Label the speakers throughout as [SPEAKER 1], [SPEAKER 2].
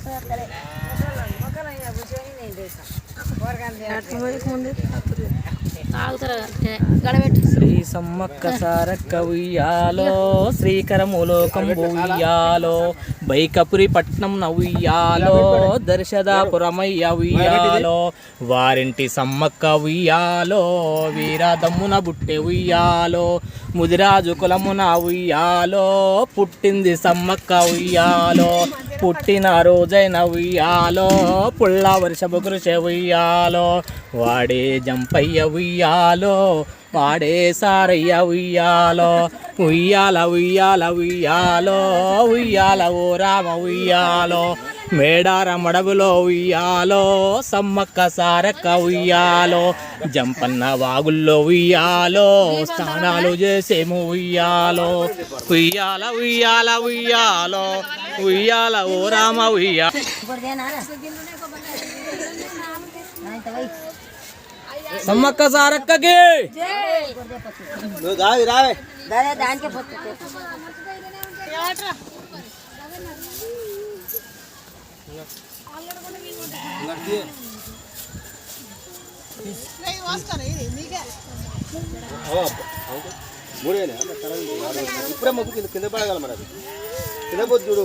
[SPEAKER 1] ったら分からん分からんやぶちは2年でいいか。
[SPEAKER 2] శ్రీ సమ్మక్క సారక్క ఉయ్యాలో శ్రీకరములోకం ఉయ్యాలో బైకపురి పట్నం ఉయ్యాలో దర్శదాపురమయ్య ఉయ్యాలో వారింటి సమ్మక్క ఉయ్యాలో వీరాదమ్మున బుట్టె ఉయ్యాలో ముదిరాజు కులమున ఉయ్యాలో పుట్టింది సమ్మక్క ఉయ్యాలో పుట్టిన రోజైన ఉయ్యాలో పుల్ల వర్షపు కృషి ఉయ్యాలో. వాడే జంపయ్య ఉయ్యాలో వాడే సారయ్య ఉయ్యాలో ఉయ్యాల ఉయ్యాల ఉయ్యాలో ఉయ్యాల ఓ రామ ఉయ్యాలో మేడార మడవులో ఉయ్యాలో సమ్మక్క సారక్క ఉయ్యాలో జంపన్న వాగుల్లో ఉయ్యాలో స్నానాలు చేసేము ఉయ్యాలో ఉయ్యాల ఉయ్యాల ఉయ్యాలో ఉయ్యాల ఓ రామ ఉయ్యాల సమ్మక్క సారక్కకి
[SPEAKER 3] నువ్వు దావి రావే
[SPEAKER 1] దానికే పోతుంది
[SPEAKER 3] మూడేనా? ఇప్పుడే మొక్కు కింద కింద పడగల మరి అది. కింద పోతు చూడు.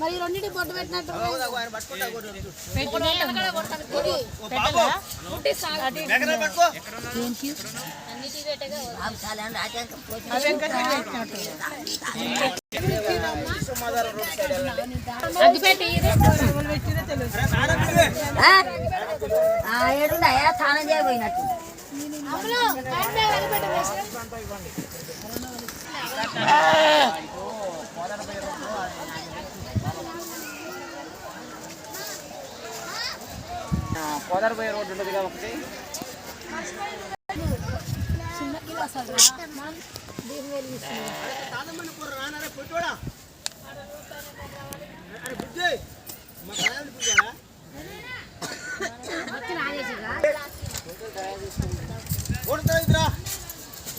[SPEAKER 4] మరి ఈ రెండింటి పొట్టు పెట్టినట్టు
[SPEAKER 1] స్నానం చేయబోయినట్టు.
[SPEAKER 2] పోదారపోయే రోడ్డు ఉండదు కదా ఒకటి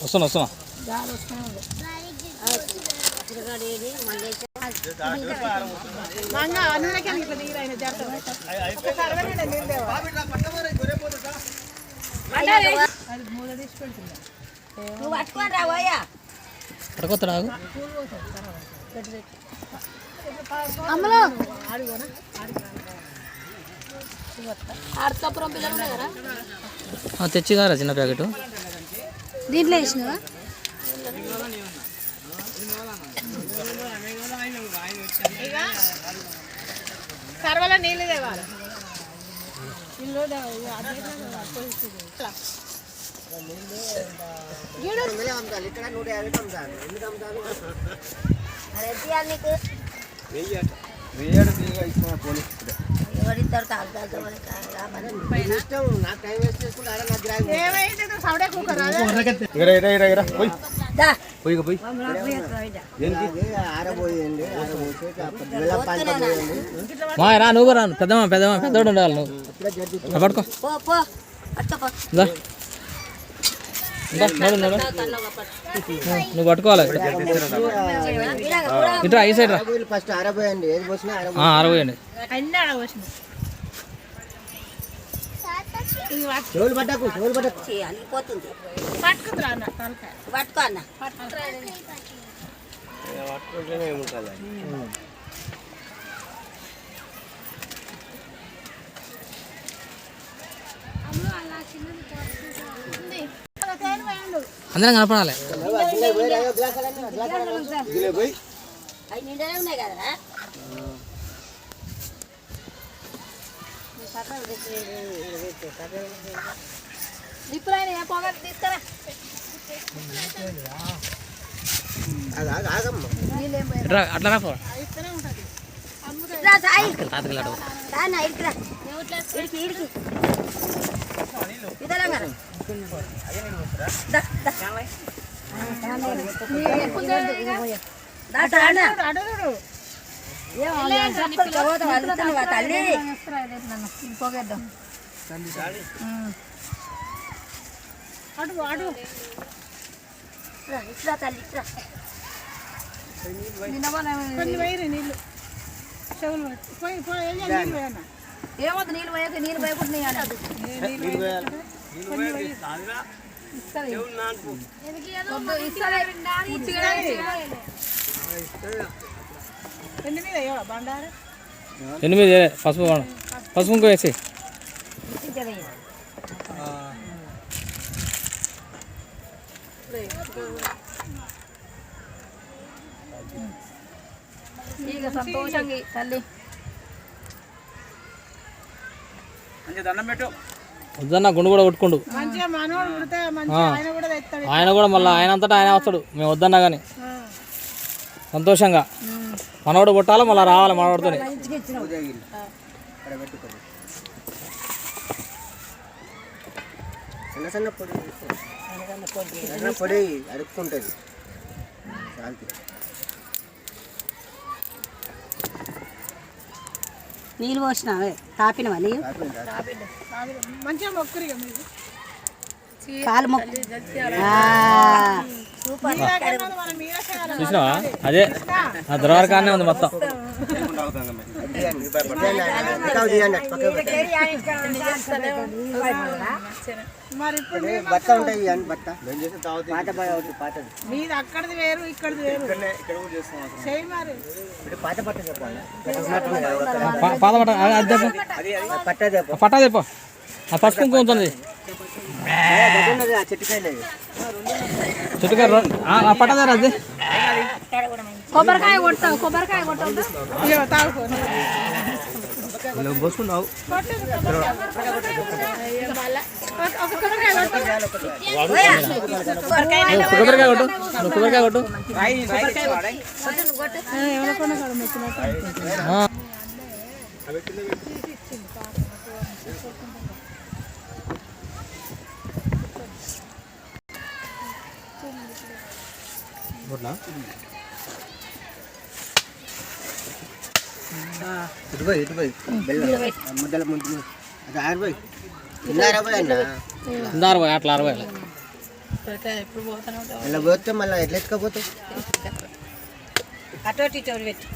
[SPEAKER 2] వస్తున్నా వస్తున్నా
[SPEAKER 1] నువ్వు పట్టుకొని రాబోయా
[SPEAKER 2] పడుకోతాడు
[SPEAKER 4] అమ్మలో
[SPEAKER 2] తెచ్చిగారా చిన్న ప్యాకెట్?
[SPEAKER 4] దీంట్లో వేసినవా?
[SPEAKER 5] సర్వలో నీళ్ళు తేవాలి.
[SPEAKER 3] ఇక్కడ నూట యాభై అమ్ముతాను ఎందుకు అమ్ముతాను
[SPEAKER 1] నీకు?
[SPEAKER 3] ఇరా ఇరా ఇరా. పోయి. పోయి పోయి.
[SPEAKER 2] మా రా నువ్వు రా. పెద్దమ్మ పెద్దమ్మ పెద్దోడు ఉండాలి నువ్వు. ఆ, పట్టుకో.
[SPEAKER 1] పో పో. పట్టుకో.
[SPEAKER 2] దా. దా, నడు, నడు. నువ్వు పట్టుకోవాలి. ఇట్రా ఈ సైడ్ రా.
[SPEAKER 3] ఫస్ట్ ఆరబోయండి ఏది పోసినా ఆరబో
[SPEAKER 2] ఆ, అరవయండి
[SPEAKER 5] అన్నీ ఆడవచ్చిన
[SPEAKER 3] చెవులు పట్టకు చెవులు పట్టకు.
[SPEAKER 1] అలిగిపోతుంది
[SPEAKER 5] పట్టుకుతురా అన్న
[SPEAKER 1] పట్టుకో అన్న.
[SPEAKER 6] అందరం కనపడాలి.
[SPEAKER 1] ఉన్నాయి కదరా?
[SPEAKER 4] ఇప్పుడు ఏ పొగ తీసుకురా
[SPEAKER 6] అట్లా రాపో
[SPEAKER 1] ఇదలంగా ఇట్లా తల్లి. ఇట్లా
[SPEAKER 5] నీళ్ళు. చెవులు పట్టి. పోయి పోయి వెళ్ళి నీళ్ళు వేయన్నా
[SPEAKER 4] ఏమవుతుంది నీళ్ళు పోయాక నీళ్ళు పోయకుండా
[SPEAKER 3] నీళ్ళు
[SPEAKER 6] ఎనిమిది పసుపు. పసుపు ఇంకో వేసి.
[SPEAKER 4] ఇక సంతోషంగా తల్లి.
[SPEAKER 6] వద్దన్న గుండు కూడా కొట్టుకుండు.
[SPEAKER 5] ఆయన కూడా
[SPEAKER 6] మళ్ళీ ఆయన అంతటా ఆయన వస్తాడు. మేము వద్దన్నా కానీ సంతోషంగా. మనోడు కొట్టాలి మళ్ళీ రావాలి మనోడితో
[SPEAKER 3] పొడి పొడి అడుక్కుంటుంది శాంతి.
[SPEAKER 1] నీళ్ళు పోసినావే? తాపినవా నీళ్ళు?
[SPEAKER 5] మంచిగా మొక్కురిగా మీరు.
[SPEAKER 1] కాలు మొక్కు
[SPEAKER 6] చూసినావా? అదే. ఆ దుర్వారకానే ఉంది మొత్తం.
[SPEAKER 5] మరి ఇప్పుడు
[SPEAKER 3] బట్ట ఉంటాయి బట్ట. పాత పడ- పాతది.
[SPEAKER 5] మీది అక్కడిది వేరు ఇక్కడిది వేరు. చేయి మరి.
[SPEAKER 3] ఇప్పుడు పాత పట్ట చెప్పాలి? కట్టుకున్నట్టున్నది కదా ఒక కడ.
[SPEAKER 6] పా- పాత పట్ట అది- అది తెపో.
[SPEAKER 3] ఆ పట్ట చెప్పు.
[SPEAKER 6] ఆ పట్టా తెపో ఆ పసుపు ఉంటుంది
[SPEAKER 3] చెట్టుకాయలు
[SPEAKER 6] చుట్టుగా ఆ పట్టా దగ్గర అది.
[SPEAKER 4] కొబ్బరికాయ కొడతావు కొబ్బరికాయ కొట్టావు
[SPEAKER 3] పోసుకున్నావు.
[SPEAKER 5] ఒక కొబ్బరికాయ కొట్టు.
[SPEAKER 6] నువ్వు కొబ్బరికాయ కొట్టు. నువ్వు ఆ.
[SPEAKER 3] ఇటు పోయి ఇటు పోయి బెల్లం ముద్దల ముందు అది ఆరిపోయి. తిన్నారా పోయి అన్న?
[SPEAKER 6] ఇందా అరవై అట్లా అరవై
[SPEAKER 3] ఇలా పోతే మళ్ళీ ఎట్లా
[SPEAKER 1] అటు ఇటు పెట్టు.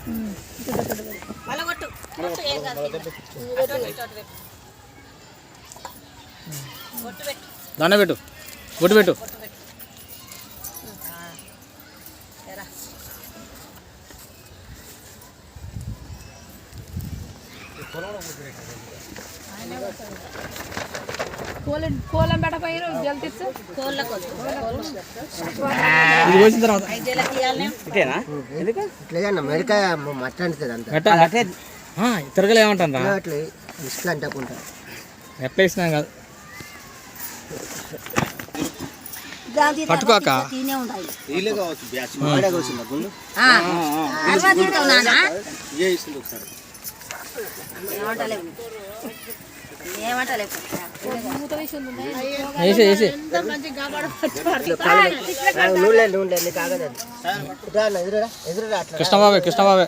[SPEAKER 1] మళ్ళీ కొట్టు. పెట్టు.
[SPEAKER 6] గుడ్డు పెట్టు.
[SPEAKER 4] పెట్టపోయారు
[SPEAKER 1] కోళ్ళ
[SPEAKER 6] ఇది పోసిన తర్వాత.
[SPEAKER 3] ఇట్లా మెడకాయ మట్టంటుంది అంత.
[SPEAKER 6] తిరగలు
[SPEAKER 3] అట్లా
[SPEAKER 6] ఎట్లా కాదు. పట్టుకోక
[SPEAKER 3] ఒకసారి.
[SPEAKER 6] కృష్ణబాబే కృష్ణబాబే.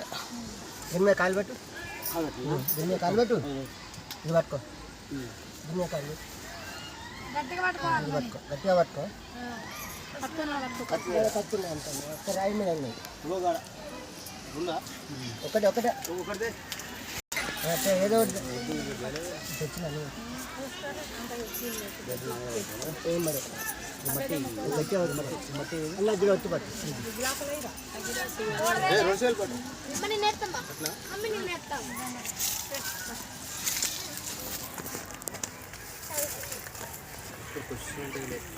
[SPEAKER 3] దీని మీద కాలు పెట్టు. దీని మీద కాలు పెట్టు. ఇది పట్టుకో. దీని మీద కాలు పట్టుకో. గట్టిగా పట్టుకో. రాయి మీద ఒకటే ఒకటే
[SPEAKER 7] ఏదో ఏం మరి? మట్టి మట్టి మట్టి అలా దిగి వచ్చి పట్టు.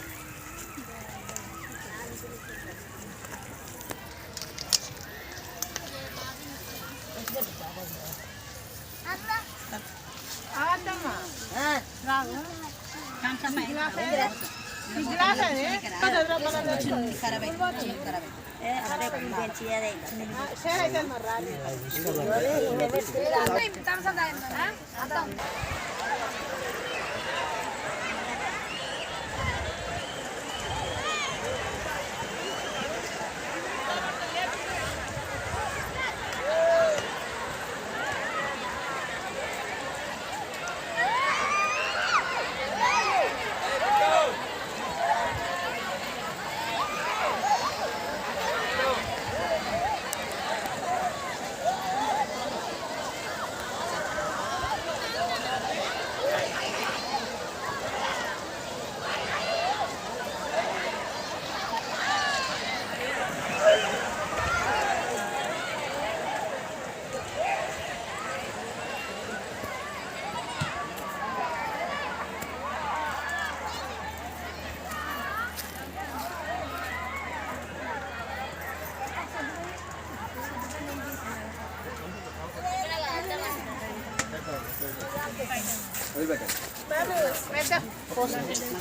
[SPEAKER 5] ఈ రూపాయలు
[SPEAKER 3] ఏ, అప్పుడే కొంచెం పెంచి అదే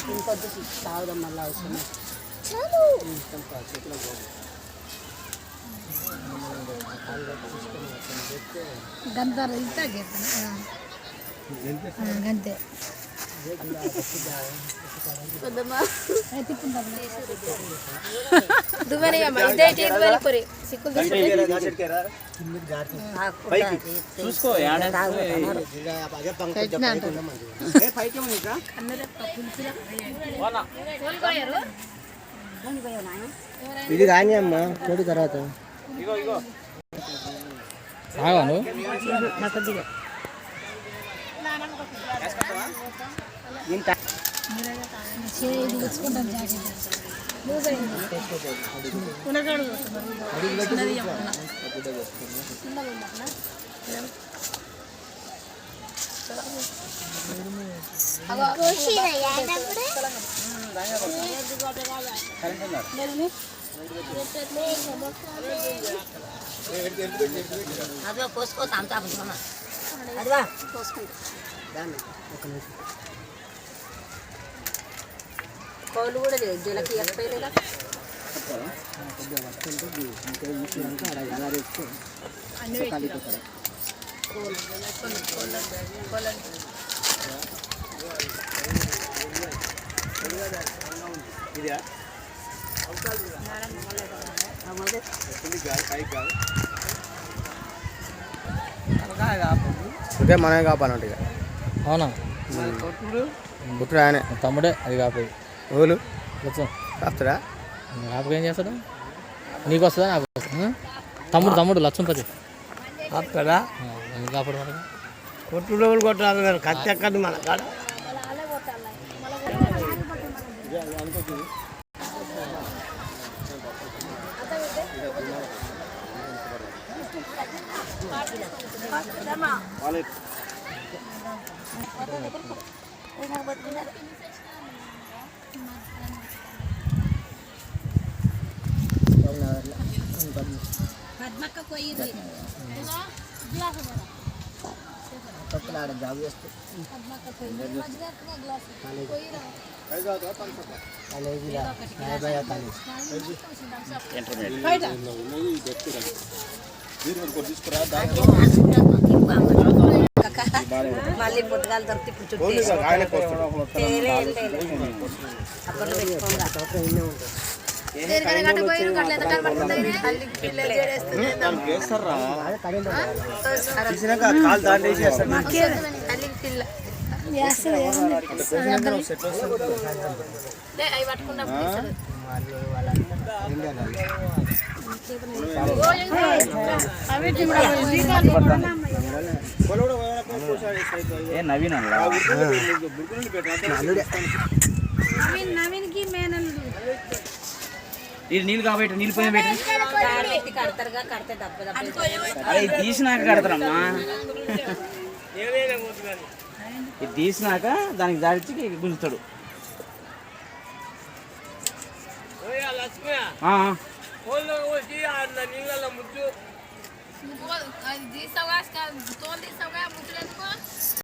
[SPEAKER 3] ఇంకొద్దు తాగుదాం మళ్ళీ అవసరం
[SPEAKER 4] గంత. ఇంత గంతే.
[SPEAKER 6] చూసుకో
[SPEAKER 7] ఇది కానీ అమ్మా చూడు తర్వాత.
[SPEAKER 6] ఆగా
[SPEAKER 4] లూజ్ అయింది
[SPEAKER 7] అడిగి పెట్టి
[SPEAKER 3] అదివా.
[SPEAKER 7] దాన్ని ఒక నిమిషం.
[SPEAKER 3] కోళ్ళు కూడా లేదు. జీలకి
[SPEAKER 7] ఇదే మనమే కాపాలంట
[SPEAKER 6] అవునా?
[SPEAKER 7] గుర్తుడు ఆయనే.
[SPEAKER 6] తమ్ముడే అది కాపోయి
[SPEAKER 7] ఓలు. కాపుతాడా
[SPEAKER 6] కాపు ఏం చేస్తాడు? నీకు వస్తుందా? నాకు వస్తుందా? తమ్ముడు తమ్ముడు లక్ష్మణపతి
[SPEAKER 7] కాపుతాడా
[SPEAKER 6] కాపాడు మరి?
[SPEAKER 7] కొట్టుడు కొట్టాలి కదా కత్తి ఎక్కదు మన కాడ. పక్కన ఆడ జాబ్ చేస్తూ. కాలేజీలో నాయబయ్య కాలేజ్.
[SPEAKER 3] మళ్ళీ పొద్దుగాలు దొరికి ఇప్పుడు చుట్టూ అప్పట్లో పెట్టుకోగా
[SPEAKER 7] ఏ నవీన్ అలా
[SPEAKER 4] నవీన్ నవీన్కి మేనల్లుడు.
[SPEAKER 7] ఇది నీళ్ళు కాబట్టి నీళ్ళు పోయిన పెట్టి. తీసినాక కడతారమ్మా. ఇది తీసినాక దానికి దాడిచ్చి గుంజుతాడు. ముచ్చు ఆ.